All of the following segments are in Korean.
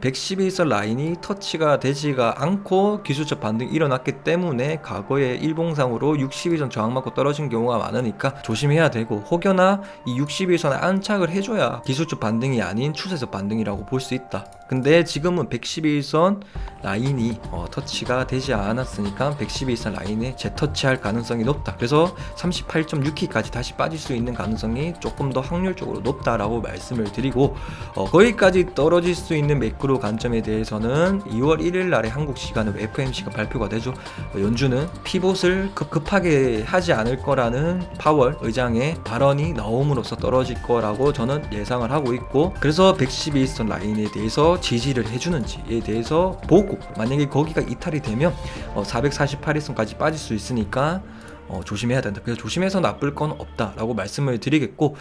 112선 라인이 터치가 되지가 않고 기술적 반등이 일어났기 때문에 과거에 일봉상으로 62선 저항 맞고 떨어진 경우가 많으니까 조심해야 되고 혹여나 이 62선에 안착을 해줘야 기술적 반등이 아닌 추세적 반등이라고 볼 수 있다. 근데 지금은 112선 라인이 어, 터치가 되지 않았으니까 112선 라인에 재터치할 가능성이 높다. 그래서 38.6키까지 다시 빠질 수 있는 가능성이 조금 더 확률적으로 높다라고 말씀을 드리고 어, 거기까지 떨어질 수 있는 매크로 관점에 대해서는 2월 1일 날에 한국 시간으로 FMC가 발표가 되죠. 어, 연준은 피봇을 급급하게 하지 않을 거라는 파월 의장의 발언이 나옴으로써 떨어질 거라고 저는 예상을 하고 있고 그래서 112선 라인에 대해서 지지를 해주는지에 대해서 보고 만약에 거기가 이탈이 되면 어, 448일선까지 빠질 수 있으니까 어, 조심해야 된다. 그래서 조심해서 나쁠 건 없다라고 말씀을 드리겠고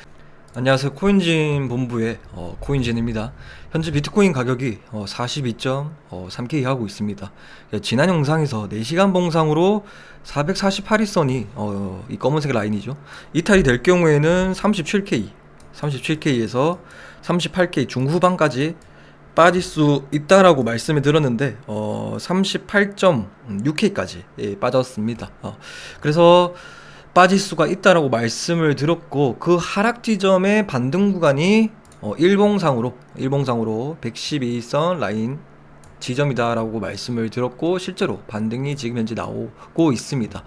안녕하세요 코인진 본부의 어, 코인진입니다. 현재 비트코인 가격이 어, 42.3K 하고 있습니다. 예, 지난 영상에서 4시간 봉상으로 448일선이 어, 이 검은색 라인이죠. 이탈이 될 경우에는 37K, 37K에서 38K 중후반까지 빠질 수 있다라고 말씀을 드렸는데 어, 38.6K까지 예, 빠졌습니다. 어, 그래서 빠질 수가 있다라고 말씀을 드렸고 그 하락 지점의 반등 구간이 어, 일봉상으로 일봉상으로 112선 라인 지점이다라고 말씀을 드렸고 실제로 반등이 지금 현재 나오고 있습니다.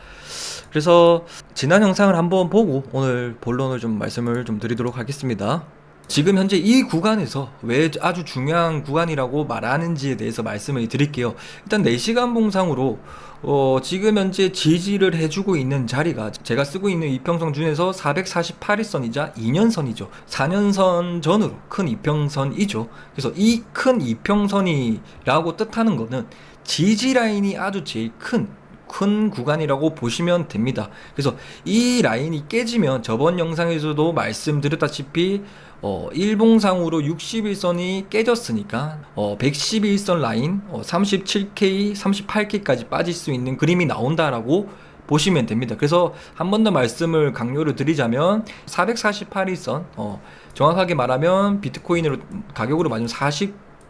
그래서 지난 영상을 한번 보고 오늘 본론을 좀 말씀을 좀 드리도록 하겠습니다. 지금 현재 이 구간에서 왜 아주 중요한 구간이라고 말하는지에 대해서 말씀을 드릴게요. 일단 4시간 봉상으로 어, 지금 현재 지지를 해주고 있는 자리가 제가 쓰고 있는 이평선 중에서 448일선이자 2년선이죠. 4년선 전으로 큰 이평선이죠. 그래서 이 큰 이평선이라고 뜻하는 거는 지지 라인이 아주 제일 큰 큰 구간이라고 보시면 됩니다. 그래서 이 라인이 깨지면 저번 영상에서도 말씀드렸다시피 어, 일봉상으로 61선이 깨졌으니까 어, 111선 라인 어, 37K, 38K까지 빠질 수 있는 그림이 나온다라고 보시면 됩니다. 그래서 한 번 더 말씀을 강조를 드리자면 448일선 어, 정확하게 말하면 비트코인으로 가격으로 맞으면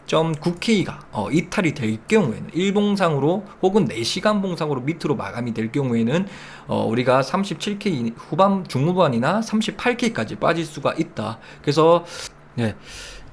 40.9K가 어, 이탈이 될 경우에는 일봉상으로 혹은 4시간 봉상으로 밑으로 마감이 될 경우에는 어, 우리가 37K 후반 중후반이나 38K까지 빠질 수가 있다. 그래서 네.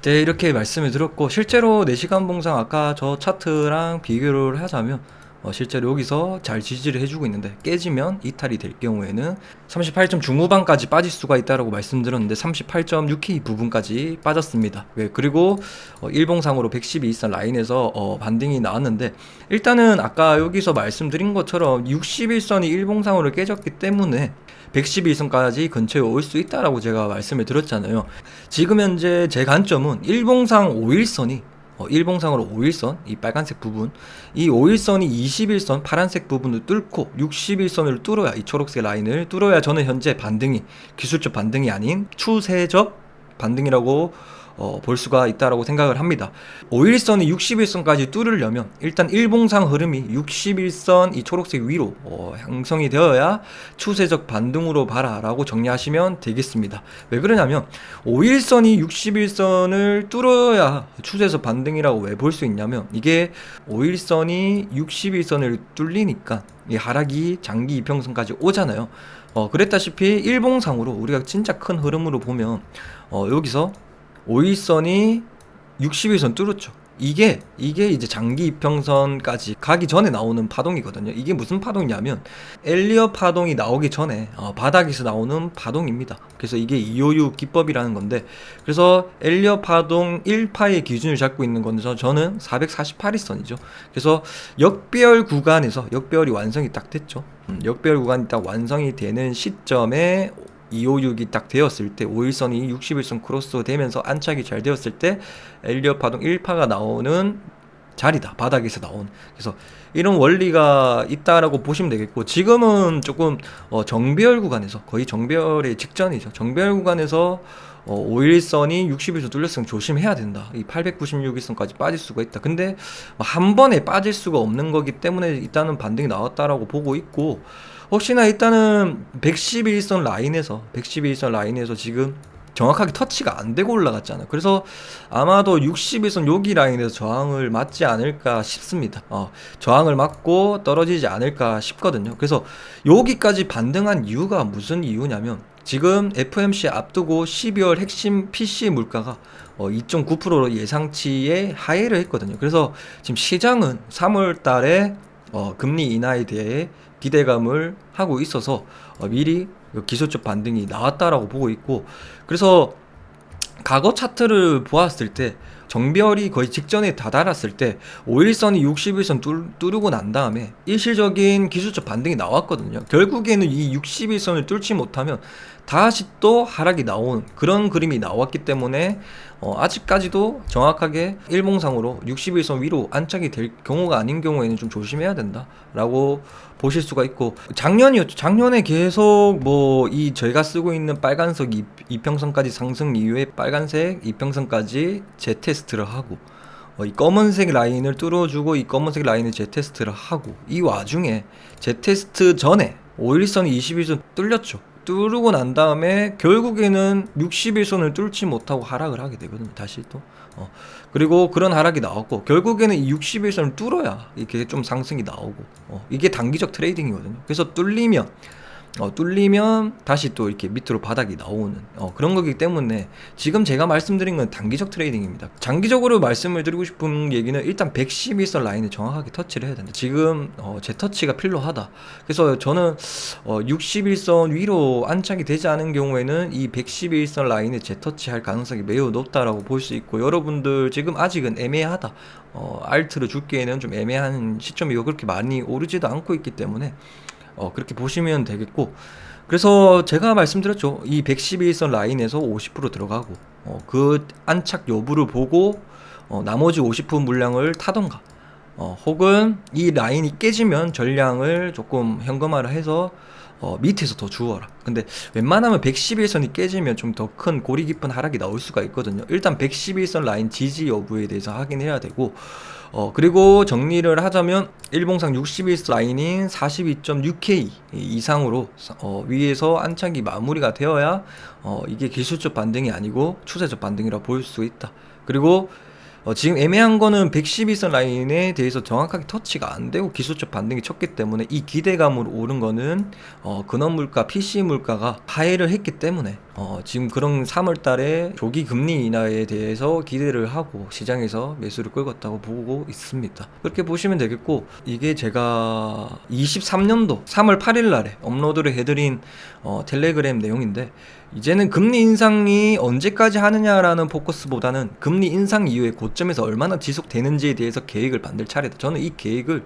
네, 이렇게 말씀을 드렸고 실제로 4시간 봉상 아까 저 차트랑 비교를 하자면 어, 실제로 여기서 잘 지지를 해주고 있는데 깨지면 이탈이 될 경우에는 38점 중후반까지 빠질 수가 있다라고 말씀드렸는데 38.6K 부분까지 빠졌습니다. 왜 그리고 어, 일봉상으로 112선 라인에서 어, 반등이 나왔는데 일단은 아까 여기서 말씀드린 것처럼 61선이 일봉상으로 깨졌기 때문에 112선까지 근처에 올 수 있다라고 제가 말씀을 드렸잖아요. 지금 현재 제 관점은 일봉상 5일선이 어, 일봉상으로 5일선 이 빨간색 부분. 이 5일선이 21선 파란색 부분을 뚫고 61선을 뚫어야 이 초록색 라인을 뚫어야 저는 현재 반등이 기술적 반등이 아닌 추세적 반등이라고 어, 볼 수가 있다라고 생각을 합니다. 5일선이 61선까지 뚫으려면 일단 일봉상 흐름이 61선 이 초록색 위로 어, 형성이 되어야 추세적 반등으로 봐라라고 정리하시면 되겠습니다. 왜 그러냐면 5일선이 61선을 뚫어야 추세적 반등이라고 왜 볼 수 있냐면 이게 5일선이 61선을 뚫리니까 이 하락이 장기 이평선까지 오잖아요. 어, 그랬다시피 일봉상으로 우리가 진짜 큰 흐름으로 보면 어, 여기서 5일선이 60일선 뚫었죠. 이게 이게 이제 장기 이평선까지 가기 전에 나오는 파동이거든요. 이게 무슨 파동이냐면 엘리어 파동이 나오기 전에 어, 바닥에서 나오는 파동입니다. 그래서 이게 256 기법이라는 건데 그래서 엘리어 파동 1파의 기준을 잡고 있는 건데 저는 448일선이죠. 그래서 역배열 구간에서 역배열이 완성이 딱 됐죠. 음, 역배열 구간이 딱 완성이 되는 시점에 256이 딱 되었을 때 5일선이 61선 크로스 되면서 안착이 잘 되었을 때 엘리어 파동 1파가 나오는 자리다 바닥에서 나온 그래서 이런 원리가 있다라고 보시면 되겠고 지금은 조금 어, 정배열 구간에서 거의 정배열의 직전이죠 정배열 구간에서 어, 5일선이 60일선 뚫렸으면 조심해야 된다. 이 896일선까지 빠질 수가 있다. 근데 한 번에 빠질 수가 없는 거기 때문에 일단은 반등이 나왔다라고 보고 있고 혹시나 일단은 111선 라인에서 111선 라인에서 지금 정확하게 터치가 안 되고 올라갔잖아요. 그래서 아마도 60일선 여기 라인에서 저항을 맞지 않을까 싶습니다. 어, 저항을 맞고 떨어지지 않을까 싶거든요. 그래서 여기까지 반등한 이유가 무슨 이유냐면 지금 FMC 앞두고 12월 핵심 PC 물가가 어, 2.9%로 예상치에 하회를 했거든요. 그래서 지금 시장은 3월 달에 어, 금리 인하에 대해 기대감을 하고 있어서 어, 미리 그 기술적 반등이 나왔다라고 보고 있고 그래서 과거 차트를 보았을 때 정별이 거의 직전에 다다랐을 때 5일선이 61선 뚫, 뚫고 난 다음에 일시적인 기술적 반등이 나왔거든요. 결국에는 이 61선을 뚫지 못하면 다시 또 하락이 나온 그런 그림이 나왔기 때문에 어, 아직까지도 정확하게 일봉상으로 61선 위로 안착이 될 경우가 아닌 경우에는 좀 조심해야 된다라고 보실 수가 있고 작년이었죠. 작년에 계속 뭐 이 저희가 쓰고 있는 빨간색 이, 이평선까지 상승 이후에 빨간색 이평선까지 재테스트를 하고 어, 이 검은색 라인을 뚫어주고 이 검은색 라인을 재테스트를 하고 이 와중에 재테스트 전에 5일선 21선 뚫렸죠. 뚫고 난 다음에 결국에는 60일선을 뚫지 못하고 하락을 하게 되거든요. 다시 또. 어. 그리고 그런 하락이 나왔고 결국에는 이 60일선을 뚫어야 이게 좀 상승이 나오고 어. 이게 단기적 트레이딩이거든요. 그래서 뚫리면 어, 뚫리면 다시 또 이렇게 밑으로 바닥이 나오는 어, 그런 거기 때문에 지금 제가 말씀드린 건 단기적 트레이딩입니다. 장기적으로 말씀을 드리고 싶은 얘기는 일단 112선 라인을 정확하게 터치를 해야 된다. 지금 어, 제 터치가 필요하다. 그래서 저는 어, 61선 위로 안착이 되지 않은 경우에는 이 111선 라인을 재터치할 가능성이 매우 높다라고 볼 수 있고 여러분들 지금 아직은 애매하다. 어, 알트를 줄기에는 좀 애매한 시점이고 그렇게 많이 오르지도 않고 있기 때문에 어, 그렇게 보시면 되겠고 그래서 제가 말씀드렸죠 이 112선 라인에서 50% 들어가고 어, 그 안착 여부를 보고 어, 나머지 50% 물량을 타던가 어, 혹은 이 라인이 깨지면 전량을 조금 현금화를 해서 어, 밑에서 더 주어라. 근데 웬만하면 111선이 깨지면 좀 더 큰 고리 깊은 하락이 나올 수가 있거든요. 일단 111선 라인 지지 여부에 대해서 확인해야 되고, 어, 그리고 정리를 하자면 일봉상 61선 라인인 42.6K 이상으로 어, 위에서 안착이 마무리가 되어야 어, 이게 기술적 반등이 아니고 추세적 반등이라 보일 수 있다. 그리고 어, 지금 애매한 거는 112선 라인에 대해서 정확하게 터치가 안 되고 기술적 반등이 쳤기 때문에 이 기대감으로 오른 거는 어, 근원 물가, PC 물가가 하해를 했기 때문에 어, 지금 그런 3월 달에 조기 금리 인하에 대해서 기대를 하고 시장에서 매수를 끌었다고 보고 있습니다. 그렇게 보시면 되겠고 이게 제가 23년도 3월 8일 날에 업로드를 해드린 어, 텔레그램 내용인데 이제는 금리 인상이 언제까지 하느냐라는 포커스보다는 금리 인상 이후에 고점에서 얼마나 지속되는지에 대해서 계획을 만들 차례다. 저는 이 계획을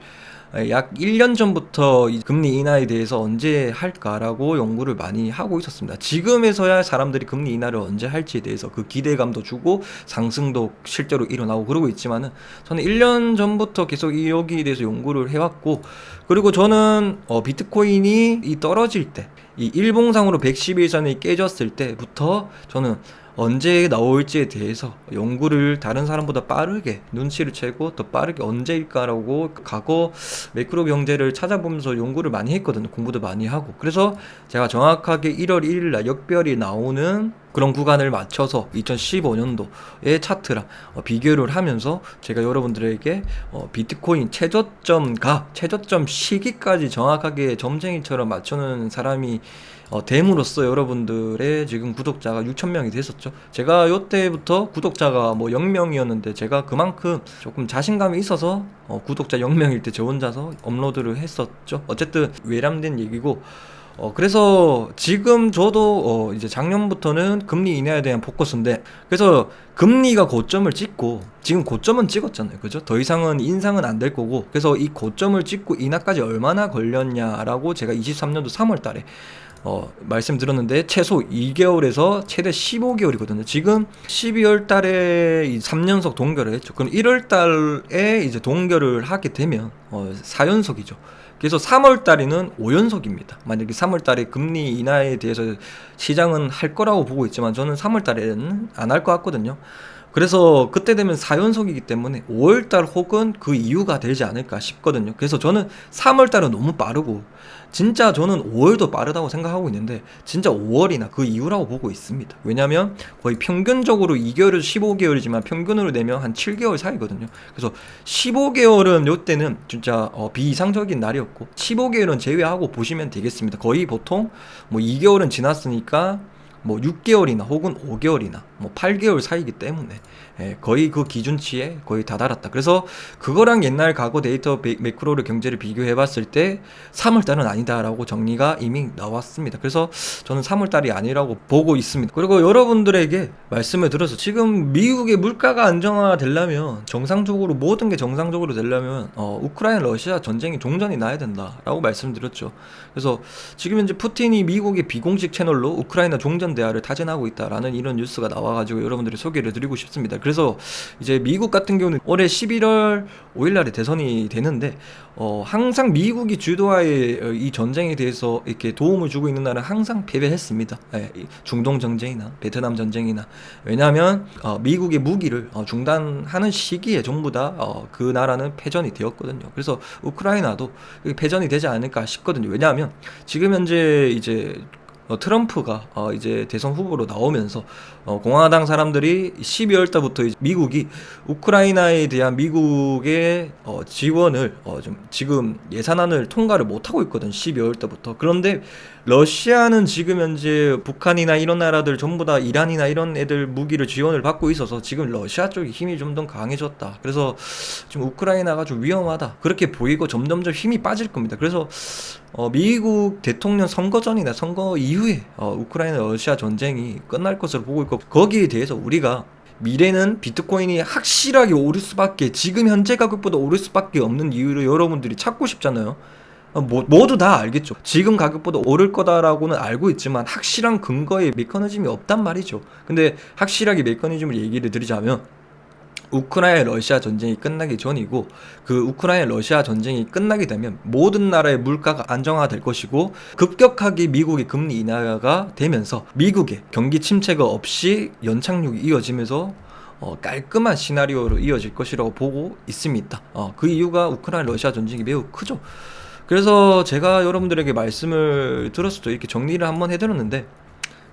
약 1년 전부터 이 금리 인하에 대해서 언제 할까라고 연구를 많이 하고 있었습니다. 지금에서야 사람들이 금리 인하를 언제 할지에 대해서 그 기대감도 주고 상승도 실제로 일어나고 그러고 있지만은 저는 1년 전부터 계속 이 여기에 대해서 연구를 해왔고 그리고 저는 어 비트코인이 이 떨어질 때 이 일봉상으로 112선이 깨졌을 때부터 저는 언제 나올지에 대해서 연구를 다른 사람보다 빠르게 눈치를 채고 더 빠르게 언제일까라고 과거 매크로 경제를 찾아보면서 연구를 많이 했거든요. 공부도 많이 하고. 그래서 제가 정확하게 1월 1일 날 역별이 나오는 그런 구간을 맞춰서 2015년도의 차트랑 어, 비교를 하면서 제가 여러분들에게 어, 비트코인 최저점과 최저점 시기까지 정확하게 점쟁이처럼 맞추는 사람이 어, 됨으로써 여러분들의 지금 구독자가 6천 명이 됐었죠. 제가 요때부터 구독자가 뭐 0명이었는데 제가 그만큼 조금 자신감이 있어서 어, 구독자 0명일 때 저 혼자서 업로드를 했었죠. 어쨌든 외람된 얘기고 어, 그래서 지금 저도 어, 이제 작년부터는 금리 인하에 대한 포커스인데 그래서 금리가 고점을 찍고 지금 고점은 찍었잖아요. 그죠? 더 이상은 인상은 안 될 거고 그래서 이 고점을 찍고 인하까지 얼마나 걸렸냐라고 제가 23년도 3월 달에 어, 말씀드렸는데 최소 2개월에서 최대 15개월이거든요. 지금 12월 달에 이 3연속 동결을 했죠. 그럼 1월 달에 이제 동결을 하게 되면 어, 4연속이죠. 그래서 3월 달에는 5연속입니다. 만약에 3월 달에 금리 인하에 대해서 시장은 할 거라고 보고 있지만 저는 3월 달에는 안 할 것 같거든요. 그래서 그때 되면 4연속이기 때문에 5월달 혹은 그 이유가 되지 않을까 싶거든요. 그래서 저는 3월달은 너무 빠르고 진짜 저는 5월도 빠르다고 생각하고 있는데 진짜 5월이나 그 이유라고 보고 있습니다. 왜냐하면 거의 평균적으로 2개월에서 15개월이지만 평균으로 내면 한 7개월 사이거든요. 그래서 15개월은 요때는 진짜 어, 비이상적인 날이었고 15개월은 제외하고 보시면 되겠습니다. 거의 보통 뭐 2개월은 지났으니까 뭐 6개월이나 혹은 5개월이나 뭐 8개월 사이기 때문에 예, 거의 그 기준치에 거의 다다랐다. 그래서 그거랑 옛날 과거 데이터 매- 매크로를 경제를 비교해 봤을 때 3월 달은 아니다라고 정리가 이미 나왔습니다. 그래서 저는 3월 달이 아니라고 보고 있습니다. 그리고 여러분들에게 말씀을 들어서 지금 미국의 물가가 안정화되려면 정상적으로 모든 게 정상적으로 되려면 어, 우크라이나 러시아 전쟁이 종전이 나야 된다라고 말씀드렸죠. 그래서 지금 현재 푸틴이 미국의 비공식 채널로 우크라이나 종전 대화를 타진하고 있다라는 이런 뉴스가 나와 가지고 여러분들이 소개를 드리고 싶습니다. 그래서 이제 미국 같은 경우는 올해 11월 5일 날에 대선이 되는데 어, 항상 미국이 주도하에 어, 이 전쟁에 대해서 이렇게 도움을 주고 있는 나라는 항상 패배했습니다. 예, 이 중동 전쟁이나 베트남 전쟁이나 왜냐하면 어, 미국의 무기를 어, 중단하는 시기에 전부 다 어, 그 나라는 패전이 되었거든요. 그래서 우크라이나도 패전이 되지 않을까 싶거든요. 왜냐하면 지금 현재 이제 어, 트럼프가 어, 이제 대선 후보로 나오면서 어, 공화당 사람들이 12월 달부터 미국이 우크라이나에 대한 미국의 어, 지원을 어, 좀 지금 예산안을 통과를 못 하고 있거든 12월 달부터. 그런데 러시아는 지금 현재 북한이나 이런 나라들 전부 다 이란이나 이런 애들 무기를 지원을 받고 있어서 지금 러시아 쪽이 힘이 좀 더 강해졌다. 그래서 지금 우크라이나가 좀 위험하다. 그렇게 보이고 점점점 힘이 빠질 겁니다. 그래서 어, 미국 대통령 선거 전이나 선거 이후에 어, 우크라이나 러시아 전쟁이 끝날 것으로 보고 있고 거기에 대해서 우리가 미래는 비트코인이 확실하게 오를 수밖에 지금 현재 가격보다 오를 수밖에 없는 이유를 여러분들이 찾고 싶잖아요. 어, 모, 모두 다 알겠죠. 지금 가격보다 오를 거다라고는 알고 있지만 확실한 근거의 메커니즘이 없단 말이죠. 근데 확실하게 메커니즘을 얘기를 드리자면 우크라이나 러시아 전쟁이 끝나기 전이고 그 우크라이나 러시아 전쟁이 끝나게 되면 모든 나라의 물가가 안정화될 것이고 급격하게 미국의 금리 인하가 되면서 미국의 경기 침체가 없이 연착륙이 이어지면서 어, 깔끔한 시나리오로 이어질 것이라고 보고 있습니다. 어, 그 이유가 우크라이나 러시아 전쟁이 매우 크죠. 그래서 제가 여러분들에게 말씀을 들었을 때 이렇게 정리를 한번 해드렸는데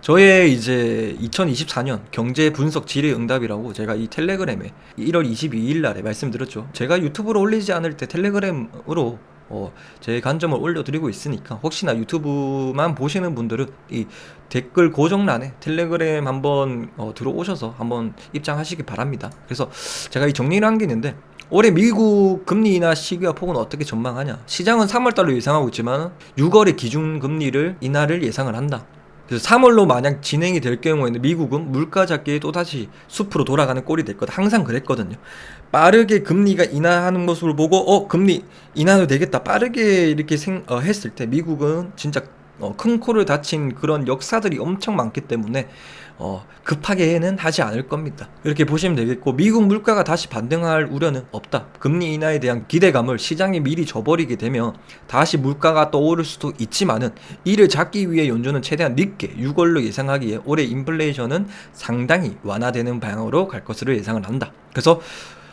저의 이제 2024년 경제 분석 질의 응답이라고 제가 이 텔레그램에 1월 22일 날에 말씀드렸죠. 제가 유튜브로 올리지 않을 때 텔레그램으로 어, 제 관점을 올려드리고 있으니까 혹시나 유튜브만 보시는 분들은 이 댓글 고정란에 텔레그램 한번 어, 들어오셔서 한번 입장하시기 바랍니다. 그래서 제가 이 정리를 한 게 있는데 올해 미국 금리 인하 시기와 폭은 어떻게 전망하냐? 시장은 3월 달로 예상하고 있지만 6월에 기준 금리를 인하를 예상을 한다. 그래서 3월로 만약 진행이 될 경우에는 미국은 물가 잡기에 또다시 숲으로 돌아가는 꼴이 될 거다. 항상 그랬거든요. 빠르게 금리가 인하하는 모습을 보고 어 금리 인하도 되겠다. 빠르게 이렇게 생, 어, 했을 때 미국은 진짜 어, 큰 코를 다친 그런 역사들이 엄청 많기 때문에 어, 급하게는 하지 않을 겁니다. 이렇게 보시면 되겠고 미국 물가가 다시 반등할 우려는 없다. 금리 인하에 대한 기대감을 시장에 미리 줘버리게 되면 다시 물가가 떠오를 수도 있지만은 이를 잡기 위해 연준은 최대한 늦게 6월로 예상하기에 올해 인플레이션은 상당히 완화되는 방향으로 갈 것으로 예상을 한다. 그래서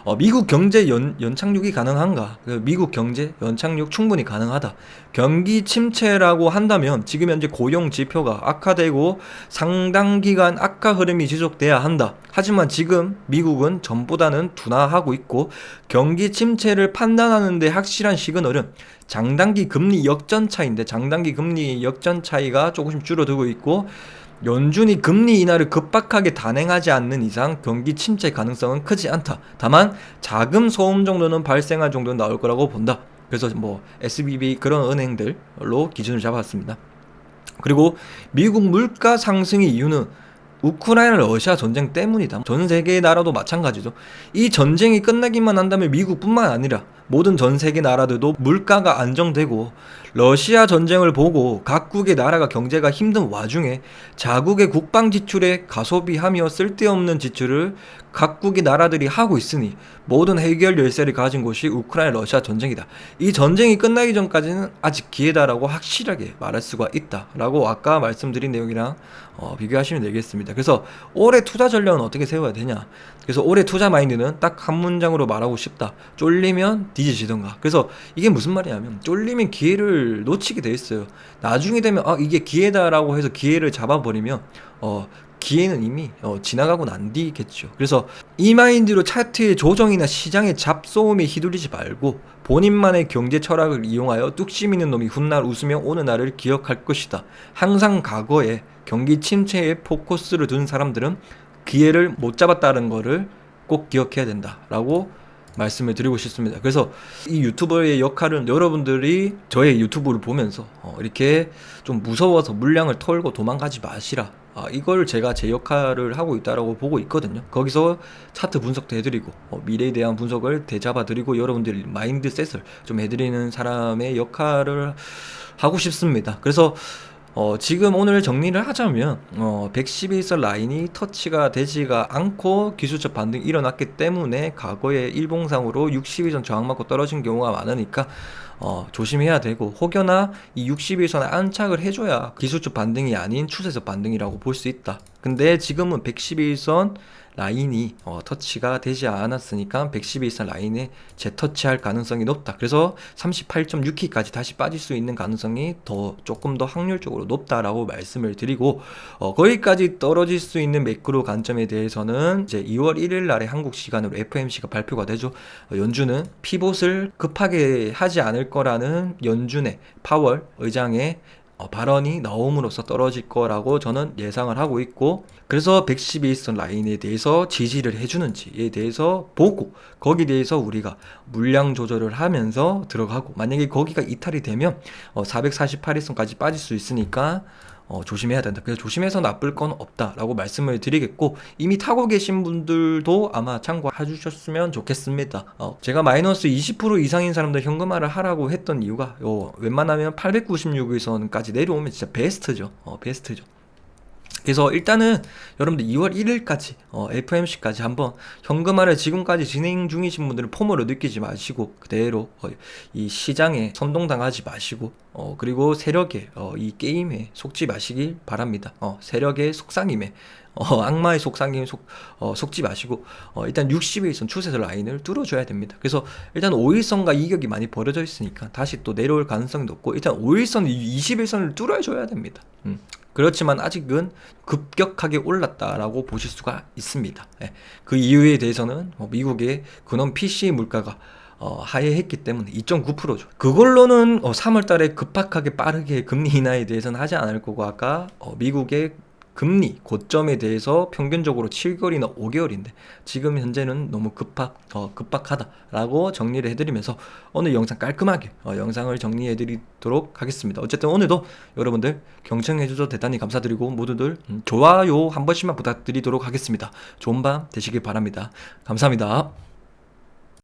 어, 미국 경제 연, 연착륙이 가능한가? 그 미국 경제 연착륙 충분히 가능하다. 경기 침체라고 한다면 지금 현재 고용 지표가 악화되고 상당 기간 악화 흐름이 지속돼야 한다. 하지만 지금 미국은 전보다는 둔화하고 있고 경기 침체를 판단하는데 확실한 시그널은 장단기 금리 역전 차인데 장단기 금리 역전 차이가 조금씩 줄어들고 있고 연준이 금리 인하를 급박하게 단행하지 않는 이상 경기 침체 가능성은 크지 않다. 다만 자금 소음 정도는 발생할 정도는 나올 거라고 본다. 그래서 뭐 SBB 그런 은행들로 기준을 잡았습니다. 그리고 미국 물가 상승의 이유는 우크라이나 러시아 전쟁 때문이다. 전 세계의 나라도 마찬가지죠. 이 전쟁이 끝나기만 한다면 미국뿐만 아니라 모든 전 세계 나라들도 물가가 안정되고 러시아 전쟁을 보고 각국의 나라가 경제가 힘든 와중에 자국의 국방 지출에 가소비하며 쓸데없는 지출을 각국의 나라들이 하고 있으니 모든 해결 열쇠를 가진 곳이 우크라이나 러시아 전쟁이다. 이 전쟁이 끝나기 전까지는 아직 기회다라고 확실하게 말할 수가 있다라고 아까 말씀드린 내용이랑 어, 비교하시면 되겠습니다. 그래서 올해 투자 전략은 어떻게 세워야 되냐? 그래서 올해 투자 마인드는 딱 한 문장으로 말하고 싶다. 쫄리면 뒤지시던가. 그래서 이게 무슨 말이냐면 쫄리면 기회를 놓치게 돼 있어요. 나중에 되면 아 이게 기회다라고 해서 기회를 잡아버리면 어 기회는 이미 어, 지나가고 난 뒤겠죠. 그래서 이 마인드로 차트의 조정이나 시장의 잡소음에 휘둘리지 말고 본인만의 경제 철학을 이용하여 뚝심 있는 놈이 훗날 웃으며 오는 날을 기억할 것이다. 항상 과거에 경기 침체에 포커스를 둔 사람들은 기회를 못 잡았다는 거를 꼭 기억해야 된다라고 말씀을 드리고 싶습니다. 그래서 이 유튜버의 역할은 여러분들이 저의 유튜브를 보면서 어, 이렇게 좀 무서워서 물량을 털고 도망가지 마시라. 아, 이걸 제가 제 역할을 하고 있다라고 보고 있거든요. 거기서 차트 분석도 해드리고 어, 미래에 대한 분석을 대잡아 드리고 여러분들 마인드셋을 좀 해드리는 사람의 역할을 하고 싶습니다. 그래서 어, 지금 오늘 정리를 하자면 어, 111선 라인이 터치가 되지가 않고 기술적 반등이 일어났기 때문에 과거에 일봉상으로 62선 저항 맞고 떨어진 경우가 많으니까 어, 조심해야 되고 혹여나 이 61선에 안착을 해줘야 기술적 반등이 아닌 추세적 반등이라고 볼 수 있다. 근데 지금은 111선 라인이 어, 터치가 되지 않았으니까 111선 라인에 재터치할 가능성이 높다. 그래서 38.6키까지 다시 빠질 수 있는 가능성이 더 조금 더 확률적으로 높다라고 말씀을 드리고 어, 거기까지 떨어질 수 있는 매크로 관점에 대해서는 이제 2월 1일 날에 한국 시간으로 FMC가 발표가 되죠. 어, 연준은 피봇을 급하게 하지 않을 거라는 연준의 파월 의장의 어, 발언이 나옴으로써 떨어질 거라고 저는 예상을 하고 있고 그래서 111선 라인에 대해서 지지를 해주는지에 대해서 보고 거기에 대해서 우리가 물량 조절을 하면서 들어가고 만약에 거기가 이탈이 되면 어, 448일선까지 빠질 수 있으니까 어, 조심해야 된다. 그래서 조심해서 나쁠 건 없다라고 말씀을 드리겠고 이미 타고 계신 분들도 아마 참고해 주셨으면 좋겠습니다. 어, 제가 마이너스 20% 이상인 사람들 현금화를 하라고 했던 이유가 요, 웬만하면 896에선까지 내려오면 진짜 베스트죠. 어, 베스트죠. 그래서 일단은 여러분들 2월 1일까지 어, FMC까지 한번 현금화를 지금까지 진행 중이신 분들은 포모를 느끼지 마시고 그대로 어, 이 시장에 선동당하지 마시고 어, 그리고 세력에 어, 이 게임에 속지 마시길 바랍니다. 어, 세력의 속상임에 어, 악마의 속상임 속, 어, 속지 마시고 어, 일단 60일선 추세선 라인을 뚫어줘야 됩니다. 그래서 일단 5일선과 이격이 많이 벌어져 있으니까 다시 또 내려올 가능성이 높고 일단 5일선, 20일선을 뚫어줘야 됩니다. 음. 그렇지만 아직은 급격하게 올랐다라고 보실 수가 있습니다. 예. 그 이유에 대해서는 어, 미국의 근원 PC 물가가 어, 하회했기 때문에 2.9%죠. 그걸로는 어, 3월 달에 급박하게 빠르게 금리 인하에 대해서는 하지 않을 거고 아까 어, 미국의 금리 고점에 대해서 평균적으로 7개월이나 5개월인데 지금 현재는 너무 급박 어, 급박하다라고 정리를 해드리면서 오늘 영상 깔끔하게 어, 영상을 정리해드리도록 하겠습니다. 어쨌든 오늘도 여러분들 경청해주셔서 대단히 감사드리고 모두들 음, 좋아요 한 번씩만 부탁드리도록 하겠습니다. 좋은 밤 되시길 바랍니다. 감사합니다.